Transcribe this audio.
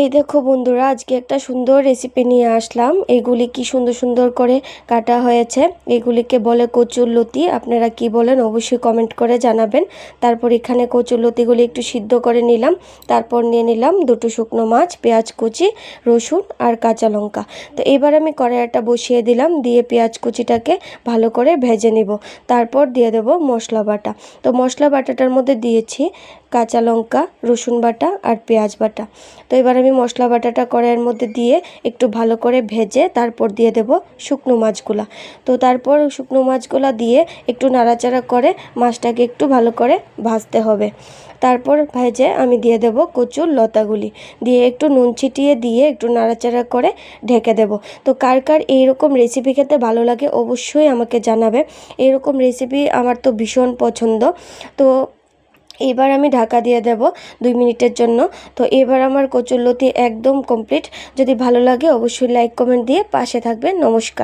এই দেখো বন্ধুরা, আজকে একটা সুন্দর রেসিপি নিয়ে আসলাম। এগুলি কি সুন্দর সুন্দর করে কাটা হয়েছে? এগুলিকে বলে কচুর লতি আপনারা কি বলেন অবশ্যই কমেন্ট করে জানাবেন। তারপর এখানে কচুর লতিগুলি একটু সিদ্ধ করে নিলাম। তারপর নিয়ে নিলাম দুটো শুকনো মাছ, পেঁয়াজ কুচি, রসুন আর কাঁচা লঙ্কা। তো এবার আমি কড়াইটা বসিয়ে দিলাম, দিয়ে পেঁয়াজ কুচিটাকে ভালো করে ভেজে নিব। তারপর দিয়ে দেব মশলা বাটা। তো মশলা বাটাটার মধ্যে দিয়েছি কাঁচা লঙ্কা, রসুন বাটা আর পেঁয়াজ বাটা। তো এবার আমি মশলা বাটাটা কড়াইয়ের মধ্যে দিয়ে একটু ভালো করে ভেজে তারপর দিয়ে দেব শুকনো মাছগুলা। তো তারপর শুকনো মাছগুলা দিয়ে একটু নাড়াচাড়া করে মাছটাকে একটু ভালো করে ভাজতে হবে। তারপর ভেজে আমি দিয়ে দেব কচুর লতাগুলি। দিয়ে একটু নুন ছিটিয়ে দিয়ে একটু নাড়াচাড়া করে ঢেকে দেব। তো কার কার এইরকম রেসিপি খেতে ভালো লাগে অবশ্যই আমাকে জানাবে। এরকম রেসিপি আমার তো ভীষণ পছন্দ। তো এবার আমি ঢাকা দিয়ে দেব দুই মিনিটের জন্য। তো এবার আমার কচুরলতি একদম কমপ্লিট যদি ভালো লাগে অবশ্যই লাইক কমেন্ট দিয়ে পাশে থাকবেন। নমস্কার।